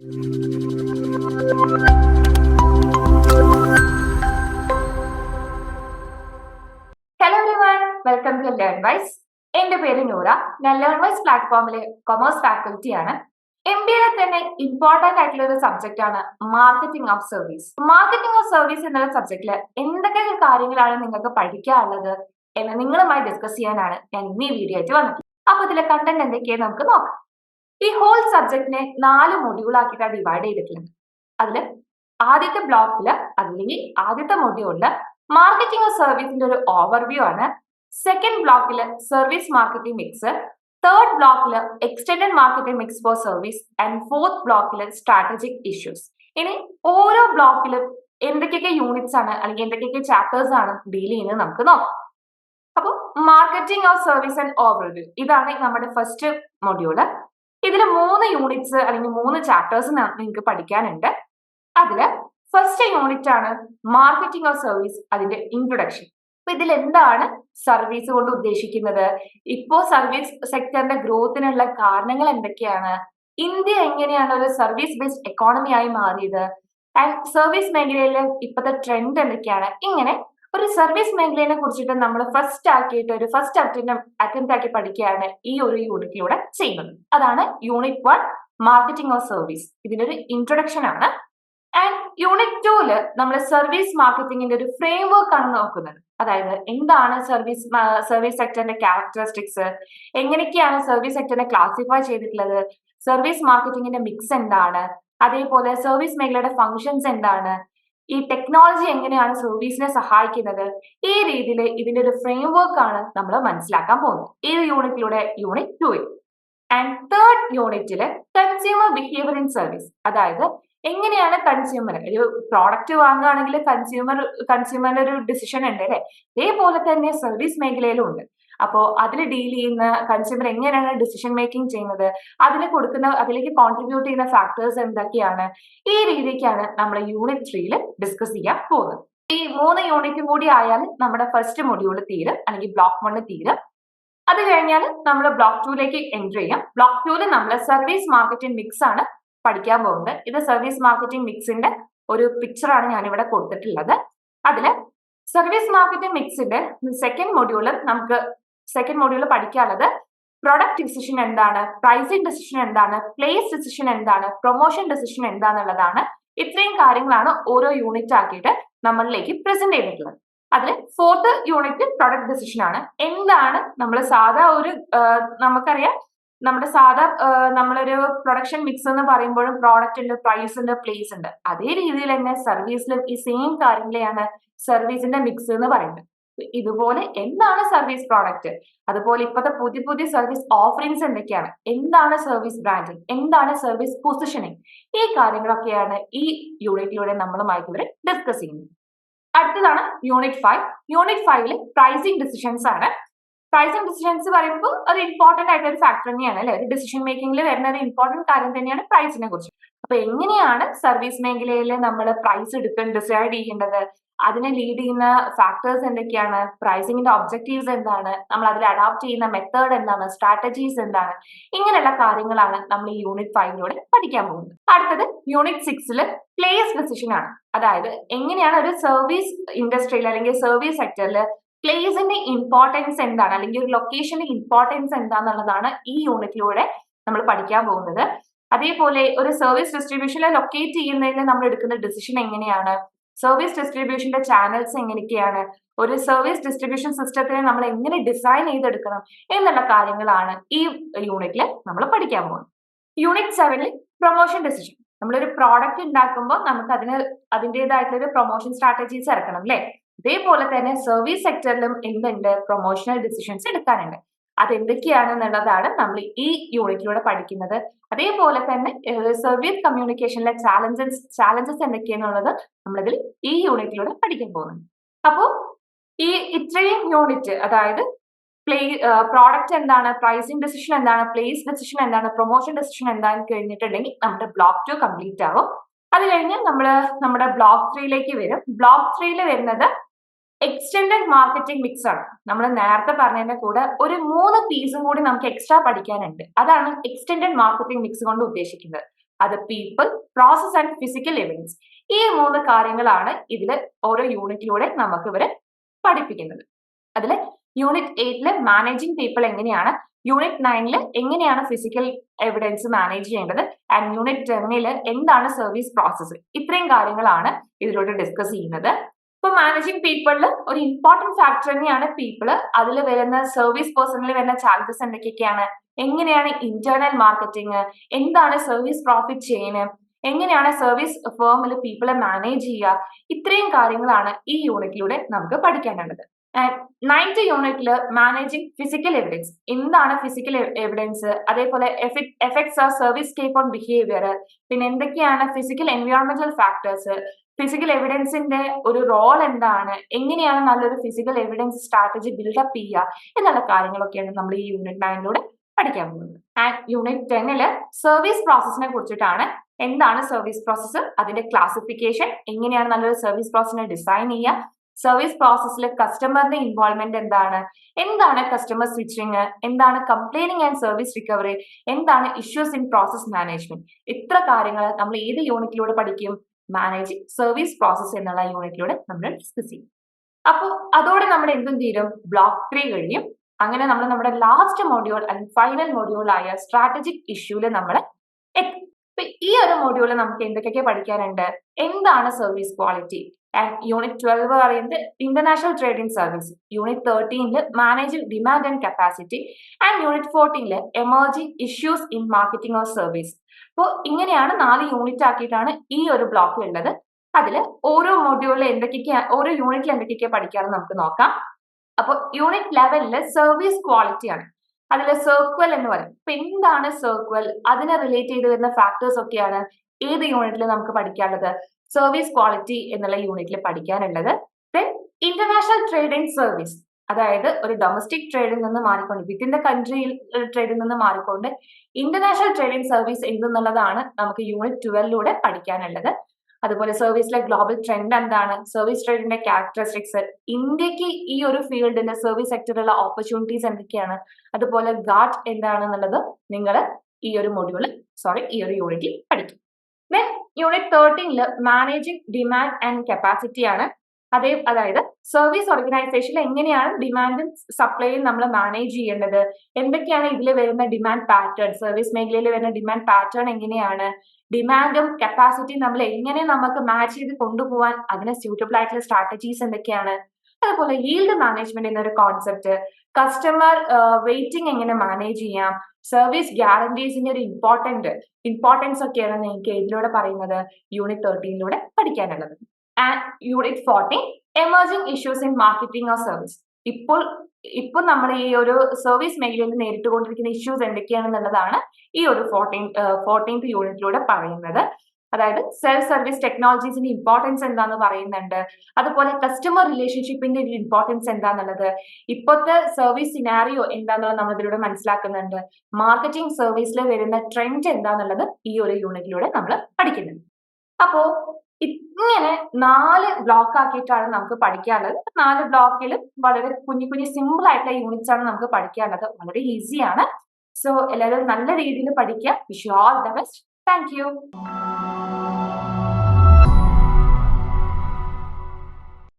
Hello everyone welcome to Learn Wise എന്റെ പേര് നൂറ. ഞാൻ ലേൺ വൈസ് പ്ലാറ്റ്ഫോമിലെ കൊമേഴ്സ് ഫാക്കൽറ്റി ആണ്. എം ബിയിലെ തന്നെ ഇമ്പോർട്ടന്റ് ആയിട്ടുള്ള ഒരു സബ്ജക്റ്റ് ആണ് marketing of service marketing of service എന്നുള്ള സബ്ജക്റ്റിൽ എന്തൊക്കെ കാര്യങ്ങളാണ് നിങ്ങൾക്ക് പഠിക്കാനുള്ളത് എന്ന് നിങ്ങളുമായി ഡിസ്കസ് ചെയ്യാനാണ് ഞാൻ ഇന്ന് ഈ വീഡിയോ ആയിട്ട് വന്നത്. അപ്പൊ ഇതിലെ കണ്ടന്റ് എന്തൊക്കെയാണ് നമുക്ക് നോക്കാം. ഈ ഹോൾ സബ്ജക്റ്റിനെ നാല് മൊഡ്യൂൾ ആക്കിയിട്ടാണ് ഡിവൈഡ് ചെയ്തിട്ടുള്ളത്. അതിൽ ആദ്യത്തെ ബ്ലോക്കിൽ അല്ലെങ്കിൽ ആദ്യത്തെ മൊഡ്യൂളിൽ മാർക്കറ്റിംഗ് സർവീസിന്റെ ഒരു ഓവർവ്യൂ ആണ്. സെക്കൻഡ് ബ്ലോക്കിൽ സർവീസ് മാർക്കറ്റിംഗ് മിക്സ് തേർഡ് ബ്ലോക്കിൽ extended marketing mix for service and fourth ബ്ലോക്കിൽ സ്ട്രാറ്റജിക് ഇഷ്യൂസ് ഇനി ഓരോ ബ്ലോക്കിലും എന്തൊക്കെയൊക്കെ യൂണിറ്റ്സ് ആണ് അല്ലെങ്കിൽ എന്തൊക്കെയൊക്കെ ചാപ്റ്റേഴ്സ് ആണ് ഡീൽ ചെയ്യുന്നത് നമുക്ക് നോക്കാം. അപ്പോൾ marketing of service and overview ഇതാണ് നമ്മുടെ ഫസ്റ്റ് മൊഡ്യൂൾ ഇതിൽ മൂന്ന് യൂണിറ്റ്സ് അല്ലെങ്കിൽ മൂന്ന് ചാപ്റ്റേഴ്സ് നിങ്ങൾക്ക് പഠിക്കാനുണ്ട്. അതിൽ ഫസ്റ്റ് യൂണിറ്റ് ആണ് മാർക്കറ്റിംഗ് ഓഫ് സർവീസ് അതിന്റെ ഇൻട്രൊഡക്ഷൻ അപ്പൊ ഇതിൽ എന്താണ് സർവീസ് കൊണ്ട് ഉദ്ദേശിക്കുന്നത്? ഇപ്പോ സർവീസ് സെക്ടറിന്റെ ഗ്രോത്തിനുള്ള കാരണങ്ങൾ എന്തൊക്കെയാണ്? ഇന്ത്യ എങ്ങനെയാണ് ഒരു സർവീസ് ബേസ്ഡ് എക്കോണമി ആയി മാറിയത്? ആൻഡ് സർവീസ് മേഖലയിലെ ഇപ്പോഴത്തെ ട്രെൻഡ് എന്തൊക്കെയാണ്? ഇങ്ങനെ ഒരു സർവീസ് മേഖലയെ കുറിച്ചിട്ട് നമ്മൾ ഫസ്റ്റ് ആക്കിയിട്ട് ഒരു ഫസ്റ്റ് അറ്റൻഡ് അറ്റംപ്റ്റ് ആക്കി പഠിക്കുകയാണ് ഈ ഒരു യൂണിറ്റിലൂടെ ചെയ്യുന്നത്. അതാണ് unit one marketing of service ഇതിന്റെ ഒരു ഇൻട്രൊഡക്ഷൻ ആണ് ആൻഡ് യൂണിറ്റ് ടൂൽ നമ്മൾ സർവീസ് മാർക്കറ്റിംഗിന്റെ ഒരു ഫ്രെയിം വർക്ക് ആണ് നോക്കുന്നത്. അതായത് എന്താണ് സർവീസ് സർവീസ് സെക്ടറിന്റെ ക്യാരക്ടറിസ്റ്റിക്സ് എങ്ങനെയൊക്കെയാണ് സർവീസ് സെക്ടറിനെ ക്ലാസിഫൈ ചെയ്തിട്ടുള്ളത്? സർവീസ് മാർക്കറ്റിംഗിന്റെ മിക്സ് എന്താണ്? അതേപോലെ സർവീസ് മേഖലയുടെ ഫങ്ഷൻസ് എന്താണ്? ഈ ടെക്നോളജി എങ്ങനെയാണ് സർവീസിനെ സഹായിക്കുന്നത്? ഈ രീതിയിൽ ഇതിന്റെ ഒരു ഫ്രെയിം വർക്ക് ആണ് നമ്മൾ മനസ്സിലാക്കാൻ പോകുന്നത്. ഈ യൂണിറ്റിലൂടെ യൂണിറ്റ് ടൂയിൽ ആൻഡ് തേർഡ് യൂണിറ്റിൽ കൺസ്യൂമർ ബിഹേവിയർ ഇൻ സർവീസ് അതായത് എങ്ങനെയാണ് കൺസ്യൂമർ ഒരു പ്രോഡക്റ്റ് വാങ്ങുകയാണെങ്കിൽ കൺസ്യൂമർ കൺസ്യൂമറിന്റെ ഒരു ഡിസിഷൻ ഉണ്ട് അല്ലെ? അതേപോലെ തന്നെ സർവീസ് മേഖലയിലും ഉണ്ട്. അപ്പോ അതിൽ ഡീൽ ചെയ്യുന്ന കൺസ്യൂമർ എങ്ങനെയാണ് ഡിസിഷൻ മേക്കിംഗ് ചെയ്യുന്നത്? അതിൽ കൊടുക്കുന്ന അതിലേക്ക് കോൺട്രിബ്യൂട്ട് ചെയ്യുന്ന ഫാക്ടേഴ്സ് എന്തൊക്കെയാണ്? ഈ രീതിക്കാണ് നമ്മൾ യൂണിറ്റ് ത്രീയിൽ ഡിസ്കസ് ചെയ്യാൻ പോകുന്നത്. ഈ മൂന്ന് യൂണിറ്റും കൂടി ആയാൽ നമ്മുടെ ഫസ്റ്റ് മൊഡ്യൂൾ തീരും അല്ലെങ്കിൽ ബ്ലോക്ക് വണ് തീരും. അത് കഴിഞ്ഞാൽ നമ്മൾ ബ്ലോക്ക് ടൂലേക്ക് എൻട്രി ചെയ്യാം. ബ്ലോക്ക് ടൂൽ നമ്മൾ സർവീസ് മാർക്കറ്റിംഗ് മിക്സ് ആണ് പഠിക്കാൻ പോകുന്നത്. ഇത് സർവീസ് മാർക്കറ്റിംഗ് മിക്സിന്റെ ഒരു പിക്ചറാണ് ഞാൻ ഇവിടെ കൊടുത്തിട്ടുള്ളത്. അതിൽ സർവീസ് മാർക്കറ്റിംഗ് മിക്സിന്റെ സെക്കൻഡ് മൊഡ്യൂൾ നമുക്ക് സെക്കൻഡ് മോഡ്യൂളിൽ പഠിക്കാനുള്ളത്. പ്രൊഡക്റ്റ് ഡിസിഷൻ എന്താണ്? പ്രൈസിംഗ് ഡിസിഷൻ എന്താണ്? പ്ലേസ് ഡിസിഷൻ എന്താണ്? പ്രൊമോഷൻ ഡിസിഷൻ എന്താന്നുള്ളതാണ്. ഇത്രയും കാര്യങ്ങളാണ് ഓരോ യൂണിറ്റ് ആക്കിയിട്ട് നമ്മളിലേക്ക് പ്രസന്റ് ചെയ്തിട്ടുള്ളത്. അതിൽ ഫോർത്ത് യൂണിറ്റ് പ്രൊഡക്റ്റ് ഡിസിഷൻ ആണ്. എന്താണ് നമ്മൾ സാധാ ഒരു നമുക്കറിയാം. നമ്മുടെ സാധാ നമ്മളൊരു പ്രൊഡക്ഷൻ മിക്സ് എന്ന് പറയുമ്പോഴും പ്രോഡക്റ്റ് ഉണ്ട് പ്രൈസ് ഉണ്ട് പ്ലേസ് ഉണ്ട്. അതേ രീതിയിൽ തന്നെ സർവീസിലും ഈ സെയിം കാര്യങ്ങളെയാണ് സർവീസിന്റെ മിക്സ് എന്ന് പറയുന്നത്. ഇതുപോലെ എന്താണ് സർവീസ് പ്രോഡക്റ്റ് അതുപോലെ ഇപ്പോഴത്തെ പുതിയ പുതിയ സർവീസ് ഓഫറിങ്സ് എന്തൊക്കെയാണ്? എന്താണ് സർവീസ് ബ്രാൻഡിങ് എന്താണ് സർവീസ് പൊസിഷനിങ് ഈ കാര്യങ്ങളൊക്കെയാണ് ഈ യൂണിറ്റിലൂടെ നമ്മളുമായിട്ട് ഇവർ ഡിസ്കസ് ചെയ്യുന്നത്. അടുത്തതാണ് യൂണിറ്റ് ഫൈവ് യൂണിറ്റ് ഫൈവിൽ പ്രൈസിങ് ഡിസിഷൻസ് ആണ്. പ്രൈസിങ് ഡിസിഷൻസ് പറയുമ്പോൾ ഒരു ഇമ്പോർട്ടന്റ് ആയിട്ടുള്ള ഒരു ഫാക്ടർ തന്നെയാണ് അല്ലെ? ഒരു ഡിസിഷൻ മേക്കിംഗിൽ വരുന്ന ഒരു ഇമ്പോർട്ടന്റ് കാര്യം തന്നെയാണ് പ്രൈസിനെ കുറിച്ച്. അപ്പൊ എങ്ങനെയാണ് സർവീസ് മേഖലയിൽ നമ്മൾ പ്രൈസ് എടുക്കാൻ ഡിസൈഡ് ചെയ്യേണ്ടത്? അതിനെ ലീഡ് ചെയ്യുന്ന ഫാക്ടേഴ്സ് എന്തൊക്കെയാണ്? പ്രൈസിങ്ങിന്റെ ഒബ്ജക്റ്റീവ്സ് എന്താണ്? നമ്മൾ അതിൽ അഡാപ്റ്റ് ചെയ്യുന്ന മെത്തേഡ് എന്താണ്? സ്ട്രാറ്റജീസ് എന്താണ്? ഇങ്ങനെയുള്ള കാര്യങ്ങളാണ് നമ്മൾ ഈ യൂണിറ്റ് ഫൈവിലൂടെ പഠിക്കാൻ പോകുന്നത്. അടുത്തത് യൂണിറ്റ് സിക്സിൽ പ്ലേസ് ഡെസിഷൻ ആണ്. അതായത് എങ്ങനെയാണ് ഒരു സർവീസ് ഇൻഡസ്ട്രിയിൽ അല്ലെങ്കിൽ സർവീസ് സെക്ടറിൽ പ്ലേസിന്റെ ഇമ്പോർട്ടൻസ് എന്താണ്? അല്ലെങ്കിൽ ഒരു ലൊക്കേഷന്റെ ഇമ്പോർട്ടൻസ് എന്താണെന്നുള്ളതാണ് ഈ യൂണിറ്റിലൂടെ നമ്മൾ പഠിക്കാൻ പോകുന്നത്. അതേപോലെ ഒരു സർവീസ് ഡിസ്ട്രിബ്യൂഷനെ ലൊക്കേറ്റ് ചെയ്യുന്നതിന് നമ്മൾ എടുക്കുന്ന ഡിസിഷൻ എങ്ങനെയാണ്? സർവീസ് ഡിസ്ട്രിബ്യൂഷന്റെ ചാനൽസ് എങ്ങനെയൊക്കെയാണ്? ഒരു സർവീസ് ഡിസ്ട്രിബ്യൂഷൻ സിസ്റ്റത്തിനെ നമ്മൾ എങ്ങനെ ഡിസൈൻ ചെയ്തെടുക്കണം? എന്നുള്ള കാര്യങ്ങളാണ് ഈ യൂണിറ്റിൽ നമ്മൾ പഠിക്കാൻ പോകുന്നത്. യൂണിറ്റ് സെവനിൽ പ്രൊമോഷൻ ഡിസിഷൻ നമ്മളൊരു പ്രോഡക്റ്റ് ഉണ്ടാക്കുമ്പോൾ നമുക്ക് അതിന് അതിന്റെതായിട്ടുള്ള പ്രൊമോഷൻ സ്ട്രാറ്റജീസ് ഇറക്കണം അല്ലേ? ഇതേപോലെ തന്നെ സർവീസ് സെക്ടറിലും എന്തുണ്ട്? പ്രൊമോഷണൽ ഡിസിഷൻസ് എടുക്കാനുണ്ട്. അത് എന്തൊക്കെയാണെന്നുള്ളതാണ് നമ്മൾ ഈ യൂണിറ്റിലൂടെ പഠിക്കുന്നത്. അതേപോലെ തന്നെ സർവീസ് കമ്മ്യൂണിക്കേഷനിലെ ചാലഞ്ചസ് ചാലഞ്ചസ് എന്തൊക്കെയാണെന്നുള്ളത് നമ്മളിതിൽ ഈ യൂണിറ്റിലൂടെ പഠിക്കാൻ പോകുന്നുണ്ട് അപ്പോൾ ഈ ഇത്രയും യൂണിറ്റ് അതായത് പ്ലേ പ്രോഡക്റ്റ് എന്താണ് പ്രൈസിംഗ് ഡെസിഷൻ എന്താണ് പ്ലേസ് ഡെസിഷൻ എന്താണ് പ്രൊമോഷൻ ഡെസിഷൻ എന്താണ് കഴിഞ്ഞിട്ടുണ്ടെങ്കിൽ നമ്മുടെ ബ്ലോക്ക് ടു കംപ്ലീറ്റ് ആവും. അത് കഴിഞ്ഞ് നമ്മൾ നമ്മുടെ ബ്ലോക്ക് ത്രീയിലേക്ക് വരും. ബ്ലോക്ക് ത്രീയിൽ വരുന്നത് എക്സ്റ്റെൻഡഡ് മാർക്കറ്റിംഗ് മിക്സ് ആണ്. നമ്മൾ നേരത്തെ പറഞ്ഞതിന്റെ കൂടെ ഒരു മൂന്ന് പീസും കൂടി നമുക്ക് എക്സ്ട്രാ പഠിക്കാനുണ്ട്. അതാണ് എക്സ്റ്റെൻഡഡ് മാർക്കറ്റിംഗ് മിക്സ് കൊണ്ട് ഉദ്ദേശിക്കുന്നത്. അത് people process and physical evidence ഈ മൂന്ന് കാര്യങ്ങളാണ് ഇതിൽ ഓരോ യൂണിറ്റിലൂടെ നമുക്ക് ഇവരെ പഠിപ്പിക്കുന്നത്. അതിൽ യൂണിറ്റ് എയ്റ്റിൽ മാനേജിങ് പീപ്പിൾ എങ്ങനെയാണ് യൂണിറ്റ് നയനിൽ എങ്ങനെയാണ് ഫിസിക്കൽ എവിഡൻസ് മാനേജ് ചെയ്യേണ്ടത് ആൻഡ് യൂണിറ്റ് ടെന്നിൽ എന്താണ് സർവീസ് പ്രോസസ്സ് ഇത്രയും കാര്യങ്ങളാണ് ഇതിലൂടെ ഡിസ്കസ് ചെയ്യുന്നത്. ഇപ്പൊ മാനേജിങ് പീപ്പിളിൽ ഒരു ഇമ്പോർട്ടന്റ് ഫാക്ടർ തന്നെയാണ് പീപ്പിൾ അതിൽ വരുന്ന സർവീസ് പേഴ്സണിൽ വരുന്ന ചാലഞ്ചസ് എന്തൊക്കെയൊക്കെയാണ്? എങ്ങനെയാണ് ഇന്റേണൽ മാർക്കറ്റിംഗ് എന്താണ് സർവീസ് പ്രോഫിറ്റ് ചെയിന് എങ്ങനെയാണ് സർവീസ് ഫേമിൽ പീപ്പിളെ മാനേജ് ചെയ്യുക? ഇത്രയും കാര്യങ്ങളാണ് ഈ യൂണിറ്റിലൂടെ നമുക്ക് പഠിക്കാനുള്ളത്. നയൻത് യൂണിറ്റിൽ മാനേജിങ് ഫിസിക്കൽ എവിഡൻസ് എന്താണ് ഫിസിക്കൽ എവിഡൻസ് അതേപോലെ എഫക്ട്സ് ആ സർവീസ് കേപ്പ് ഓൺ ബിഹേവിയർ പിന്നെ എന്തൊക്കെയാണ് ഫിസിക്കൽ എൻവയോൺമെന്റൽ ഫാക്ടേഴ്സ് ഫിസിക്കൽ എവിഡൻസിന്റെ ഒരു റോൾ എന്താണ്? എങ്ങനെയാണ് നല്ലൊരു ഫിസിക്കൽ എവിഡൻസ് സ്ട്രാറ്റജി ബിൽഡപ്പ് ചെയ്യുക? എന്നുള്ള കാര്യങ്ങളൊക്കെയാണ് നമ്മൾ ഈ യൂണിറ്റ് നയനിലൂടെ പഠിക്കാൻ പോകുന്നത്. ആൻഡ് യൂണിറ്റ് ടെന്നിൽ സർവീസ് പ്രോസസ്സിനെ കുറിച്ചിട്ടാണ് എന്താണ് സർവീസ് പ്രോസസ്സ് അതിന്റെ ക്ലാസിഫിക്കേഷൻ എങ്ങനെയാണ് നല്ലൊരു സർവീസ് പ്രോസസ്സിനെ ഡിസൈൻ ചെയ്യുക? സർവീസ് പ്രോസസ്സിൽ കസ്റ്റമറിന്റെ ഇൻവോൾവ്മെന്റ് എന്താണ്? എന്താണ് കസ്റ്റമർ സ്വിച്ചിങ് എന്താണ് കംപ്ലൈനിങ് ആൻഡ് സർവീസ് റിക്കവറി എന്താണ് ഇഷ്യൂസ് ഇൻ പ്രോസസ് മാനേജ്മെന്റ് ഇത്ര കാര്യങ്ങൾ നമ്മൾ ഏത് യൂണിറ്റിലൂടെ പഠിക്കും? മാനേജിങ് സർവീസ് പ്രോസസ് എന്നുള്ള യൂണിറ്റിലൂടെ നമ്മൾ ഡിസ്കസ് ചെയ്യും. അപ്പോൾ അതോടെ നമ്മൾ എന്തും തീരും? ബ്ലോക്ക് ത്രീ കഴിയും അങ്ങനെ നമ്മൾ നമ്മുടെ ലാസ്റ്റ് മോഡ്യൂൾ അല്ലെങ്കിൽ ഫൈനൽ മോഡ്യൂൾ ആയ സ്ട്രാറ്റജിക് ഇഷ്യൂൽ നമ്മൾ ഈ ഒരു മോഡ്യൂളിൽ നമുക്ക് എന്തൊക്കെയൊക്കെ പഠിക്കാനുണ്ട്? എന്താണ് service quality and unit twelve പറയുന്നത് international trading service unit തേർട്ടീനിൽ managing demand and capacity and unit ഫോർട്ടീനിൽ emerging issues in marketing of service അപ്പോൾ ഇങ്ങനെയാണ് നാല് യൂണിറ്റ് ആക്കിയിട്ടാണ് ഈ ഒരു ബ്ലോക്ക് ഉള്ളത്. അതിൽ ഓരോ മൊഡ്യൂളിൽ എന്തൊക്കെയൊക്കെ ഓരോ യൂണിറ്റിൽ എന്തൊക്കെയൊക്കെ പഠിക്കാമെന്ന് നമുക്ക് നോക്കാം. അപ്പോൾ യൂണിറ്റ് ലെവലിൽ സർവീസ് ക്വാളിറ്റി ആണ്. അതിൽ സർക്വൽ എന്ന് പറയും. അപ്പൊ എന്താണ് സർക്വൽ അതിനെ റിലേറ്റ് ചെയ്ത് വരുന്ന ഫാക്ടേഴ്സ് ഒക്കെയാണ് ഏത് യൂണിറ്റിൽ നമുക്ക് പഠിക്കാനുള്ളത്? സർവീസ് ക്വാളിറ്റി എന്നുള്ള യൂണിറ്റിൽ പഠിക്കാനുള്ളത്. Then international trade and service അതായത് ഒരു ഡൊമസ്റ്റിക് ട്രേഡിൽ നിന്ന് മാറിക്കൊണ്ട് വിത്തിൻ ദ കൺട്രിയിൽ ട്രേഡിൽ നിന്ന് മാറിക്കൊണ്ട് ഇന്റർനാഷണൽ ട്രേഡ് ആൻഡ് സർവീസ് എന്തെന്നുള്ളതാണ് നമുക്ക് യൂണിറ്റ് ട്വൽവിലൂടെ പഠിക്കാനുള്ളത്. അതുപോലെ സർവീസിലെ ഗ്ലോബൽ ട്രെൻഡ് എന്താണ് സർവീസ് ട്രേഡിന്റെ ക്യാരക്ടറിസ്റ്റിക്സ് ഇന്ത്യയ്ക്ക് ഈ ഒരു ഫീൽഡിന്റെ സർവീസ് സെക്ടറിലുള്ള ഓപ്പർച്യൂണിറ്റീസ് എന്തൊക്കെയാണ് അതുപോലെ ഗാറ്റ് എന്താണെന്നുള്ളത് നിങ്ങൾ ഈ ഒരു മൊഡ്യൂളിൽ സോറി ഈ ഒരു യൂണിറ്റിൽ പഠിക്കും. ദെൻ യൂണിറ്റ് തേർട്ടീനിൽ മാനേജിങ് ഡിമാൻഡ് ആൻഡ് കപ്പാസിറ്റി ആണ്. അതേ അതായത് സർവീസ് ഓർഗനൈസേഷനിൽ എങ്ങനെയാണ് ഡിമാൻഡും സപ്ലൈയും നമ്മൾ മാനേജ് ചെയ്യേണ്ടത്? എന്തൊക്കെയാണ് ഇതിൽ വരുന്ന ഡിമാൻഡ് പാറ്റേൺ സർവീസ് മേഖലയിൽ വരുന്ന ഡിമാൻഡ് പാറ്റേൺ എങ്ങനെയാണ്? ഡിമാൻഡും കപ്പാസിറ്റിയും നമ്മൾ എങ്ങനെ നമുക്ക് മാച്ച് ചെയ്ത് കൊണ്ടുപോകാൻ അതിന് സ്യൂട്ടബിൾ ആയിട്ടുള്ള സ്ട്രാറ്റജീസ് എന്തൊക്കെയാണ്? അതുപോലെ ഈൽഡ് മാനേജ്മെന്റ് എന്നൊരു കോൺസെപ്റ്റ് കസ്റ്റമർ വെയിറ്റിംഗ് എങ്ങനെ മാനേജ് ചെയ്യാം? സർവീസ് ഗ്യാരണ്ടീസിന്റെ ഒരു ഇമ്പോർട്ടന്റ് ഇമ്പോർട്ടൻസ് ഒക്കെയാണ് നിങ്ങൾക്ക് ഇതിലൂടെ പറയുന്നത് യൂണിറ്റ് തേർട്ടീനിലൂടെ പഠിക്കാനുള്ളത്. And unit fourteen emerging issues in marketing or service ഇപ്പോൾ ഇപ്പൊ നമ്മൾ ഈ ഒരു സർവീസ് മേഖലയിൽ നേരിട്ട് നേരിട്ടുകൊണ്ടിരിക്കുന്ന ഇഷ്യൂസ് എന്തൊക്കെയാണെന്നുള്ളതാണ് ഈ ഒരു ഫോർട്ടീൻ ഫോർട്ടീൻത് യൂണിറ്റിലൂടെ പറയുന്നത്. അതായത് സെൽഫ് സർവീസ് ടെക്നോളജീസിന്റെ ഇമ്പോർട്ടൻസ് എന്താന്ന് പറയുന്നുണ്ട്. അതുപോലെ കസ്റ്റമർ റിലേഷൻഷിപ്പിന്റെ ഒരു ഇമ്പോർട്ടൻസ് എന്താന്നുള്ളത്. ഇപ്പോഴത്തെ സർവീസ് സിനാരിയോ എന്താന്നുള്ളത് നമ്മൾ ഇതിലൂടെ മനസ്സിലാക്കുന്നുണ്ട് മാർക്കറ്റിംഗ് സർവീസിൽ വരുന്ന ട്രെൻഡ് എന്താന്നുള്ളത് ഈ ഒരു യൂണിറ്റിലൂടെ നമ്മൾ പഠിക്കുന്നുണ്ട്. അപ്പോ ഇങ്ങനെ നാല് ബ്ലോക്ക് ആക്കിയിട്ടാണ് നമുക്ക് പഠിക്കാനുള്ളത്. നാല് ബ്ലോക്കിൽ വളരെ കുഞ്ഞു കുഞ്ഞു സിമ്പിൾ ആയിട്ടുള്ള യൂണിറ്റ്സ് ആണ് നമുക്ക് പഠിക്കാനുള്ളത്. വളരെ ഈസിയാണ് സോ എല്ലാവരും നല്ല രീതിയിൽ പഠിക്കുക. Wish you all the best thank you